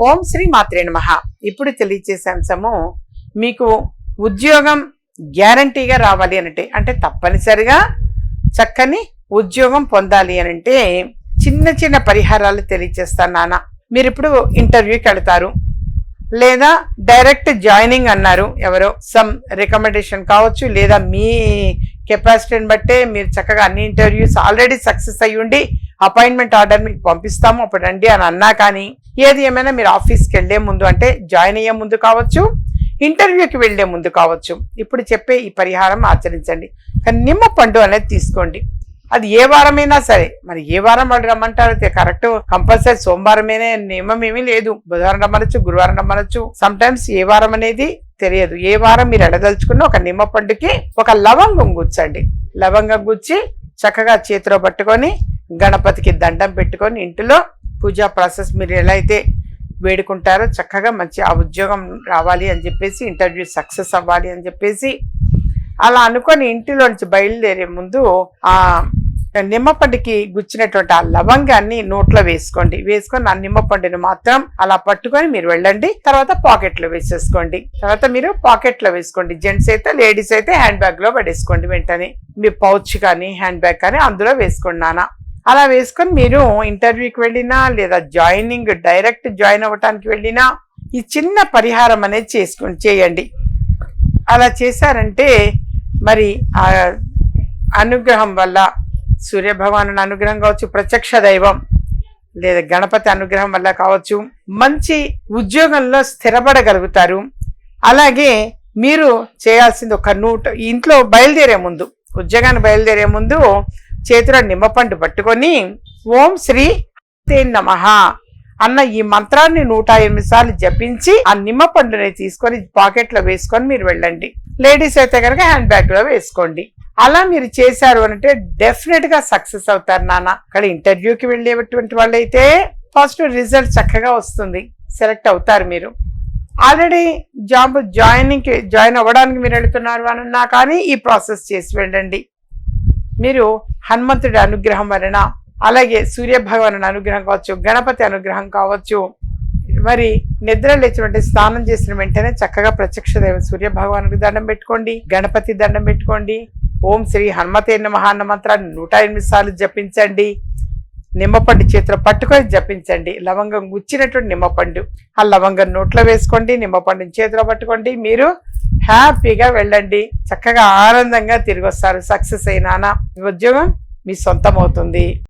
ఓం శ్రీ మాత్రే నమ. ఇప్పుడు తెలియచేసే అంశము మీకు ఉద్యోగం గ్యారంటీగా రావాలి అనంటే అంటే తప్పనిసరిగా చక్కని ఉద్యోగం పొందాలి అనంటే చిన్న చిన్న పరిహారాలు తెలియచేస్తాను నాన్న. మీరు ఇప్పుడు ఇంటర్వ్యూకి వెళతారు. లేదా డైరెక్ట్ జాయినింగ్ అన్నారు ఎవరో సమ్ రికమెండేషన్ కావచ్చు లేదా మీ కెపాసిటీని బట్టే మీరు చక్కగా అన్ని ఇంటర్వ్యూస్ ఆల్రెడీ సక్సెస్ అయ్యి ఉండి అపాయింట్మెంట్ ఆర్డర్ మీకు పంపిస్తాము. అప్పుడు రండి అని అన్నా కానీ ఏది ఏమైనా మీరు ఆఫీస్కి వెళ్ళే ముందు అంటే జాయిన్ అయ్యే ముందు కావచ్చు ఇంటర్వ్యూకి వెళ్ళే ముందు కావచ్చు. ఇప్పుడు చెప్పే ఈ పరిహారం ఆచరించండి. కానీ నిమ్మ పండు అనేది తీసుకోండి. అది ఏ వారమైనా సరే మరి ఏ వారం వాళ్ళు రమ్మంటారు? కరెక్ట్ కంపల్సరీ సోమవారమేనే నియమం ఏమీ లేదు. బుధవారం రమ్మనొచ్చు గురువారం రమ్మనొచ్చు. సమ్ టైమ్స్ ఏ వారం అనేది తెలియదు. ఏ వారం మీరు ఎడదలుచుకున్న ఒక నిమ్మ పండుకి ఒక లవంగం గుచ్చండి. లవంగం గుచ్చి చక్కగా చేతిలో పట్టుకొని గణపతికి దండం పెట్టుకొని ఇంటిలో పూజా ప్రాసెస్ మీరు ఎలా అయితే వేడుకుంటారో చక్కగా మంచి ఆ ఉద్యోగం రావాలి అని చెప్పేసి ఇంటర్వ్యూ సక్సెస్ అవ్వాలి అని చెప్పేసి అలా అనుకొని ఇంటిలోంచి బయలుదేరే ముందు ఆ నిమ్మపండుకి గుచ్చినటువంటి ఆ లవంగాన్ని నోట్లో వేసుకోండి. వేసుకొని ఆ నిమ్మపండుని మాత్రం అలా పట్టుకొని మీరు వెళ్ళండి. తర్వాత పాకెట్లో వేసేసుకోండి. తర్వాత మీరు పాకెట్లో వేసుకోండి. జెంట్స్ అయితే లేడీస్ అయితే హ్యాండ్ బ్యాగ్లో పడేసుకోండి వెంటనే. మీ పౌచ్ కానీ హ్యాండ్ బ్యాగ్ కానీ అందులో వేసుకోండి నానా అలా వేసుకొని మీరు ఇంటర్వ్యూకి వెళ్ళినా లేదా జాయినింగ్ డైరెక్ట్ జాయిన్ అవ్వటానికి వెళ్ళినా ఈ చిన్న పరిహారం అనేది చేసుకొని చేయండి. అలా చేశారంటే మరి ఆ అనుగ్రహం వల్ల సూర్యభగవాను అనుగ్రహం కావచ్చు ప్రత్యక్ష దైవం లేదా గణపతి అనుగ్రహం వల్ల కావచ్చు మంచి ఉద్యోగంలో స్థిరపడగలుగుతారు. అలాగే మీరు చేయాల్సింది ఒక నూట ఇంట్లో బయలుదేరే ముందు ఉద్యోగాన్ని బయలుదేరే ముందు చేతిలో నిమ్మపండు పట్టుకొని ఓం శ్రీ నమః అన్న ఈ మంత్రాన్ని నూట ఎనిమిది సార్లు జపించి ఆ నిమ్మ పండుని తీసుకొని పాకెట్లో వేసుకొని మీరు వెళ్ళండి. లేడీస్ అయితే కనుక హ్యాండ్ బ్యాగ్లో వేసుకోండి. అలా మీరు చేశారు అంటే డెఫినెట్గా సక్సెస్ అవుతారు నాన్న. అక్కడ ఇంటర్వ్యూకి వెళ్ళేటువంటి వాళ్ళైతే ఫస్ట్ రిజల్ట్ చక్కగా వస్తుంది. సెలెక్ట్ అవుతారు మీరు. ఆల్రెడీ జాబ్ జాయినింగ్ జాయిన్ అవ్వడానికి మీరు వెళుతున్నారు అన్నా కానీ ఈ ప్రాసెస్ చేసి వెళ్ళండి. మీరు హనుమంతుడి అనుగ్రహం వలన అలాగే సూర్యభగవాను అనుగ్రహం కావచ్చు గణపతి అనుగ్రహం కావచ్చు మరి నిద్ర లేచినటువంటి స్నానం చేసిన వెంటనే చక్కగా ప్రత్యక్ష దైవ సూర్య భగవానుడికి దండం పెట్టుకోండి గణపతి దండం పెట్టుకోండి ఓం శ్రీ హనుమతే నమహాన్న మంత్రాన్ని నూట ఎనిమిది సార్లు జపించండి. నిమ్మపండు చేతిలో పట్టుకొని జపించండి. లవంగం గుచ్చినటువంటి నిమ్మపండు. ఆ లవంగం నోట్లో వేసుకోండి నిమ్మపండుని చేతిలో పట్టుకోండి. మీరు హ్యాపీగా వెళ్ళండి. చక్కగా ఆనందంగా తిరిగి వస్తారు. సక్సెస్ అయినా ఉద్యోగం మీ సొంతం అవుతుంది